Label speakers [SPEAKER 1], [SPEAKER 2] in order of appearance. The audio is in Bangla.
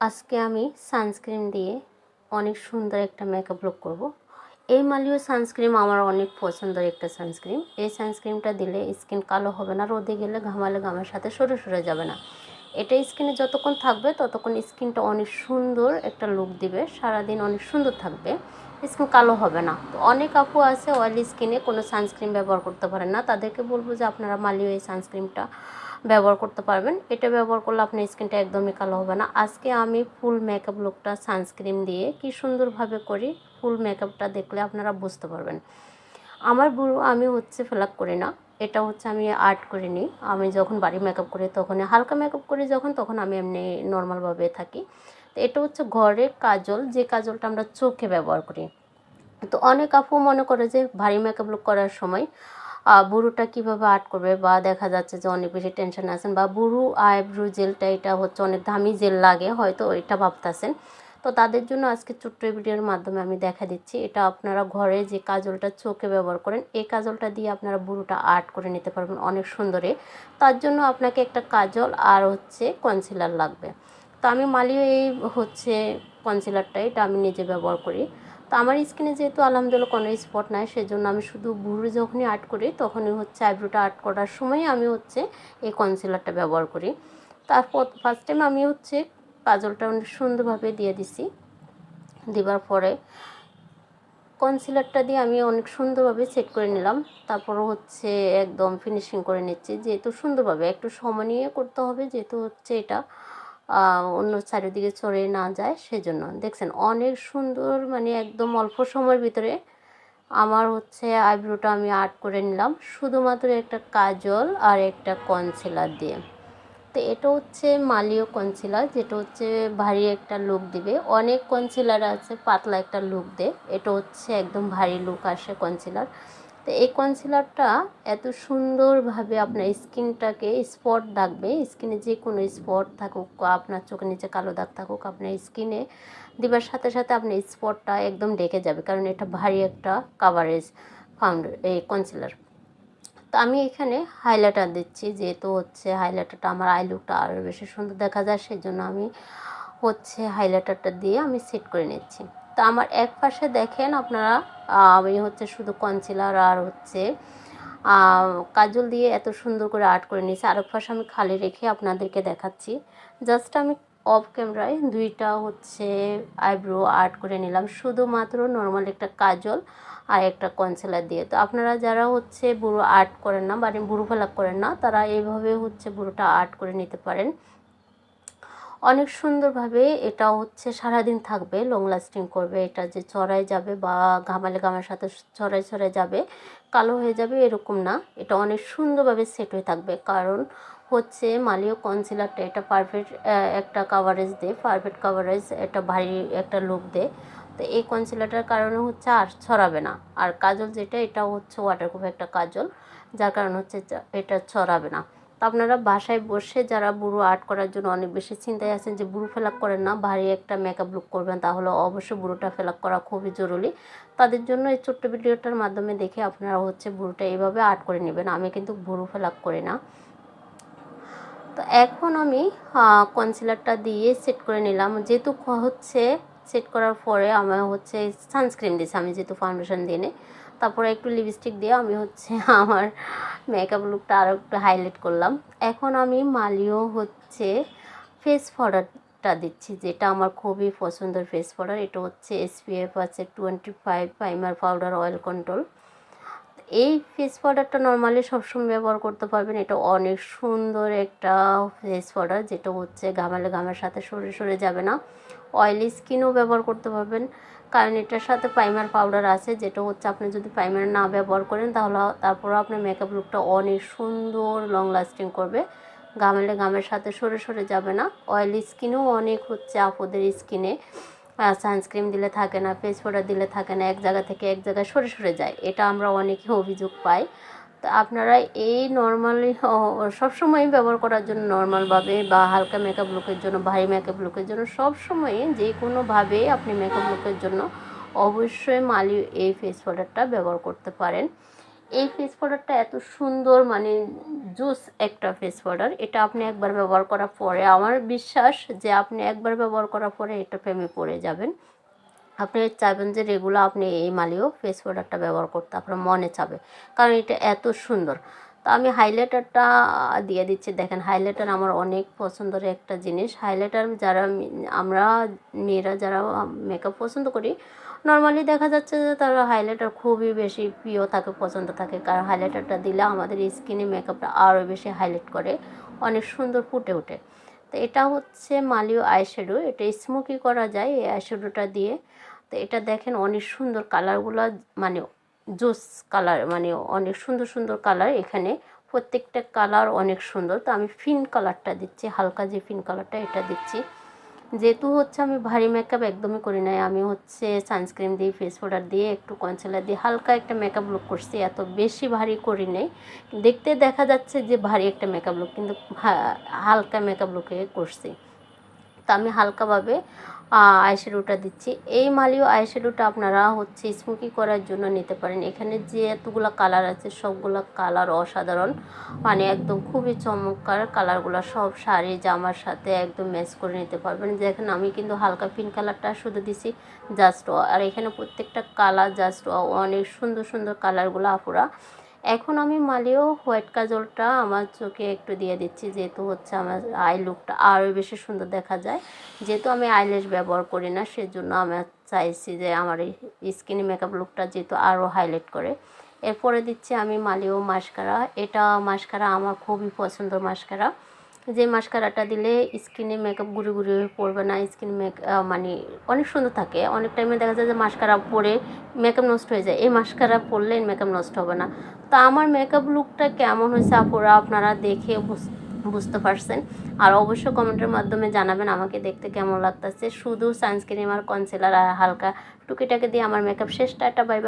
[SPEAKER 1] আজকে আমি সানস্ক্রিন দিয়ে অনেক সুন্দর একটা মেকআপ লুক করব। এই মালিও সানস্ক্রিন আমার অনেক পছন্দের একটা সানস্ক্রিন এই সানস্ক্রিনটা দিলে স্কিন কালো হবে না, রোদে গেলে ঘামালে ঘামের সাথে সরে সরে যাবে না। এটা স্কিনে যতক্ষণ থাকবে ততক্ষণ স্কিনটা অনেক সুন্দর একটা লুক দিবে, সারাদিন অনেক সুন্দর থাকবে। স্কিন কালো হবে না। তো অনেক আপু আছে অয়েলি স্কিনে কোনো সানস্ক্রিন ব্যবহার করতে পারেন না। তাদেরকে বলব যে আপনারা মালিও এই সানস্ক্রিনটা ব্যবহার করতে পারবেন। এটা ব্যবহার করলে আপনার স্কিনটা একদমই কালো হবে না। আজকে আমি ফুল মেকআপ লুকটা সানস্ক্রিন দিয়ে কি সুন্দরভাবে করি, ফুল মেকআপটা দেখলে আপনারা বুঝতে পারবেন। আমার বুড়ো আমি হচ্ছে ফেলাক করি না। এটা হচ্ছে আমি আর্ট করে নিই আমি যখন বাড়ি মেকআপ করি তখন হালকা মেকআপ করি যখন, তখন আমি এমনি নর্মালভাবে থাকি। তো এটা হচ্ছে ঘরে কাজল, যে কাজলটা আমরা চোখে ব্যবহার করি। তো অনেক আপু মনে করে যে ভারী মেকআপ লুক করার সময় বুড়োটা কীভাবে আর্ট করবে বা দেখা যাচ্ছে যে অনেক বেশি টেনশন আছেন বা বুড়ো আইব্রু জেলটা, এটা হচ্ছে অনেক দামি জেল লাগে, হয়তো এটা ভাবতেছেন। তো তাদের জন্য আজকে ছোট্ট ভিডিওর মাধ্যমে আমি দেখা দিচ্ছি। এটা আপনারা ঘরে যে কাজলটা চোখে ব্যবহার করেন, এই কাজলটা দিয়ে আপনারা বুড়োটা আর্ট করে নিতে পারবেন অনেক সুন্দরে। তার জন্য আপনাকে একটা কাজল আর হচ্ছে কনসিলার লাগবে। তো আমি মালিও এই হচ্ছে কনসিলারটা এটা আমি নিজে ব্যবহার করি। তো আমার স্কিনে যেহেতু আলহামদুলিল্লাহ কোনো স্পট নাই, সেজন্য আমি শুধু বুড়ো যখনই আর্ট করি, তখনই হচ্ছে আইব্রোটা আর্ট করার সময় আমি হচ্ছে এই কনসিলারটা ব্যবহার করি। তারপর ফার্স্ট টাইম আমি হচ্ছে কাজলটা অনেক সুন্দরভাবে দিয়ে দিছি। দেওয়ার পরে কনসিলারটা দিয়ে আমি অনেক সুন্দরভাবে সেট করে নিলাম। তারপর হচ্ছে একদম ফিনিশিং করে নিচ্ছি, যেহেতু সুন্দরভাবে একটু সময় নিয়ে করতে হবে, যেহেতু হচ্ছে এটা অন্য চারিদিকে চড়ে না যায়, সেজন্য। দেখছেন, অনেক সুন্দর মানে একদম অল্প সময়ের ভিতরে আমার হচ্ছে আইব্রোটা আমি আর্ট করে নিলাম। শুধুমাত্র একটা কাজল আর একটা কনসিলার দিয়ে। তো এটা হচ্ছে মালিও কনসিলার যেটা হচ্ছে ভারী একটা লুক দিবে। অনেক কনসিলার আছে, পাতলা একটা লুক দেয় এটা হচ্ছে একদম ভারী লুক আসে কনসিলার তো এই কনসিলারটা এত সুন্দরভাবে আপনার স্কিনটাকে স্পট দাগবে স্কিনে যে কোনো স্পট থাকুক, আপনার চোখের নিচে কালো দাগ থাকুক, আপনার স্কিনে দিবার সাথে সাথে আপনার স্পটটা একদম ডেকে যাবে, কারণ এটা ভারী একটা কাভারেজ ফাউন্ডার এই কনসিলার তো আমি এখানে হাইলাইটার দিচ্ছি, যেহেতু হচ্ছে হাইলাইটারটা আমার আই লুকটা আরও বেশি সুন্দর দেখা যায় সেই জন্য আমি হচ্ছে হাইলাইটারটা দিয়ে আমি সেট করে নিচ্ছি। তো আমার এক পাশে দেখেন আপনারা আমি হচ্ছে শুধু কনসিলার আর হচ্ছে কাজল দিয়ে এত সুন্দর করে আর্ট করে নিয়েছি। আরেক পাশে আমি খালি রেখে আপনাদেরকে দেখাচ্ছি। জাস্ট আমি অফ ক্যামেরায় দুইটা হচ্ছে আইব্রো আর্ট করে নিলাম। শুধুমাত্র নর্মাল একটা কাজল আর একটা কনসিলার দিয়ে। তো আপনারা যারা হচ্ছে বুড়ো আর্ট করেন না মানে বুড়ো ফেলাক করেন না, তারা এইভাবে হচ্ছে বুড়োটা আর্ট করে নিতে পারেন। অনেক সুন্দরভাবে এটা হচ্ছে সারাদিন থাকবে লং লাস্টিং করবে। এটা যে চড়াই যাবে বা ঘামালে ঘামের সাথে চড়াই চড়াই যাবে, কালো হয়ে যাবে এরকম না। এটা অনেক সুন্দরভাবে সেট হয়ে থাকবে। কারণ হচ্ছে মালিও কনসিলারটা এটা পারফেক্ট একটা কাভারেজ দেয়। পারফেক্ট কাভারেজ একটা ভারী একটা লুক দেয়। তো এই কনসিলারটার কারণে হচ্ছে আর ছড়াবে না। আর কাজল যেটা এটা হচ্ছে ওয়াটারপ্রুফ একটা কাজল। যার কারণে হচ্ছে এটা ছড়াবে না। আপনারা বাসায় বসে যারা বুড়ো আর্ট করার জন্য অনেক বেশি চিন্তায় আছেন যে বুড়ো ফেলাক করেন না, ভারী একটা মেকআপ লুক করবেন, তাহলে অবশ্যই বুড়োটা ফেলাক করা খুবই জরুরি। তাদের জন্য এই ছোট্ট ভিডিওটার মাধ্যমে দেখে আপনারা হচ্ছে বুড়োটা এইভাবে আর্ট করে নেবেন। আমি কিন্তু বুড়ো ফেলাক করি না। তো এখন আমি কনসিলারটা দিয়ে সেট করে নিলাম। যেহেতু হচ্ছে সেট করার পরে আমার হচ্ছে সানস্ক্রিন দিয়েছি, আমি যেহেতু ফাউন্ডেশন দিয়ে তারপরে একটু লিপস্টিক দিয়ে আমি হচ্ছে আমার মেকআপ লুকটা আরও একটু হাইলাইট করলাম। এখন আমি মালিও হচ্ছে ফেস ফডারটা দিচ্ছি, যেটা আমার খুবই পছন্দের ফেস পাউডার এটা হচ্ছে এসপিএফ আছে twenty five primer powder oil control এই ফেস পাউডারটা নর্মালি সবসময় ব্যবহার করতে পারবেন। এটা অনেক সুন্দর একটা ফেস পাউডার যেটা হচ্ছে ঘামালে ঘামের সাথে সরে সরে যাবে না। অয়েলি স্কিনও ব্যবহার করতে পারবেন। কারণ এটার সাথে প্রাইমার পাউডার আছে, যেটা হচ্ছে আপনি যদি প্রাইমার না ব্যবহার করেন, তাহলে তারপরও আপনার মেকআপ লুকটা অনেক সুন্দর লং লাস্টিং করবে। ঘামালে ঘামের সাথে সরে সরে যাবে না। অয়েলি স্কিনও অনেক হচ্ছে আপদের স্কিনে সানস্ক্রিন দিলে থাকে না ফেস পাউডার দিলে থাকে না, এক জায়গা থেকে এক জায়গায় সরে সরে যায়। এটা আমরা অনেকে অভিযোগ পাই। তো আপনারা এই নর্মালি সবসময়ই ব্যবহার করার জন্য নর্মালভাবে বা হালকা মেকআপ লুকের জন্য, ভারী মেকআপ লুকের জন্য সবসময়ই যে কোনোভাবে আপনি মেকআপ লুকের জন্য অবশ্যই মালি এই ফেস পাউডারটা ব্যবহার করতে পারেন। এই ফেস পাউডারটা এত সুন্দর মানে জুস একটা ফেস পাউডার এটা আপনি একবার ব্যবহার করার পরে আমার বিশ্বাস যে আপনি একবার ব্যবহার করার পরে এটা প্রেমে পড়ে যাবেন। আপনি চাইবেন যে রেগুলার আপনি এই মালিও ফেস পাউডারটা ব্যবহার করতে আপনার মনে চাবে, কারণ এটা এত সুন্দর। তো আমি হাইলাইটারটা দিয়ে দিচ্ছি, দেখেন হাইলাইটার আমার অনেক পছন্দের একটা জিনিস। হাইলাইটার যারা আমরা মেয়েরা যারা মেকআপ পছন্দ করি নর্মালি দেখা যাচ্ছে যে তারা হাইলাইটার খুবই বেশি প্রিয় থাকে, পছন্দ থাকে। কারণ হাইলাইটারটা দিলে আমাদের স্কিনে মেকআপটা আরও বেশি হাইলাইট করে, অনেক সুন্দর ফুটে ওঠে। তো এটা হচ্ছে মালিও আইশ্যাডো এটা স্মোকি করা যায় এই আইশ্যাডোটা দিয়ে। তো এটা দেখেন অনেক সুন্দর কালারগুলো মানে জোস কালার মানে অনেক সুন্দর সুন্দর কালার এখানে প্রত্যেকটা কালার অনেক সুন্দর। তো আমি ফিন কালারটা দিচ্ছি, হালকা যে ফিন কালারটা এটা দিচ্ছি। যেহেতু হচ্ছে আমি ভারী মেকআপ একদমই করি নাই, আমি হচ্ছে সানস্ক্রিন দিয়ে ফেস পাউডার দিয়ে, একটু কনসিলার দিয়ে হালকা একটা মেকআপ লুক করছি, এত বেশি ভারী করি নাই। দেখতে দেখা যাচ্ছে যে ভারী একটা মেকআপ লুক কিন্তু হালকা মেকআপ লুকে করছি। তো আমি হালকাভাবে আইশ্যাডোটা দিচ্ছি। এই মালিও আইশ্যাডোটা আপনারা হচ্ছে স্মোকি করার জন্য নিতে পারেন। এখানে যে এতগুলো কালার আছে, সবগুলো কালার অসাধারণ। মানে একদম খুবই চমৎকার কালারগুলো। সব শাড়ি, জামার সাথে একদম ম্যাচ করে নিতে পারবেন। যেখানে আমি কিন্তু হালকা পিঙ্ক কালারটা শুধু দিছি, জাস্ট, আর এখানে প্রত্যেকটা কালার জাস্ট, অনেক সুন্দর সুন্দর কালারগুলো আপুরা এখন আমি মালিও হোয়াইট কাজলটা আমার চোখে একটু দিয়ে দিচ্ছি, যেহেতু হচ্ছে আমার আই লুকটা আরও বেশি সুন্দর দেখা যায়। যেহেতু আমি আইলেস ব্যবহার করি না, সেজন্য আমি চাইছি যে আমার এই স্কিনি মেকআপ লুকটা যেহেতু আরও হাইলাইট করে। এরপরে দিচ্ছি আমি মালিও মাস্কারা। এটা মাস্কারা আমার খুবই পছন্দ মাস্কারা। যে মাস্কারাটা দিলে স্কিনে মেকআপ গুড়ি গুড়ি হয়ে পড়বে না, স্কিন মেক মানে অনেক সুন্দর থাকে। অনেক টাইমে দেখা যায় যে মাস্কারা পরে মেকআপ নষ্ট হয়ে যায়। এই মাস্কারা পরলে মেকআপ নষ্ট হবে না। তো আমার মেকআপ লুকটা কেমন হয়েছে আপুরা, আপনারা দেখে বুঝতে পারছেন। আর অবশ্যই কমেন্টের মাধ্যমে জানাবেন আমাকে দেখতে কেমন লাগতেছে। শুধু সানস্ক্রিন আর কনসিলার আর হালকা টুকিটাকে দিয়ে আমার মেকআপ শেষটা একটা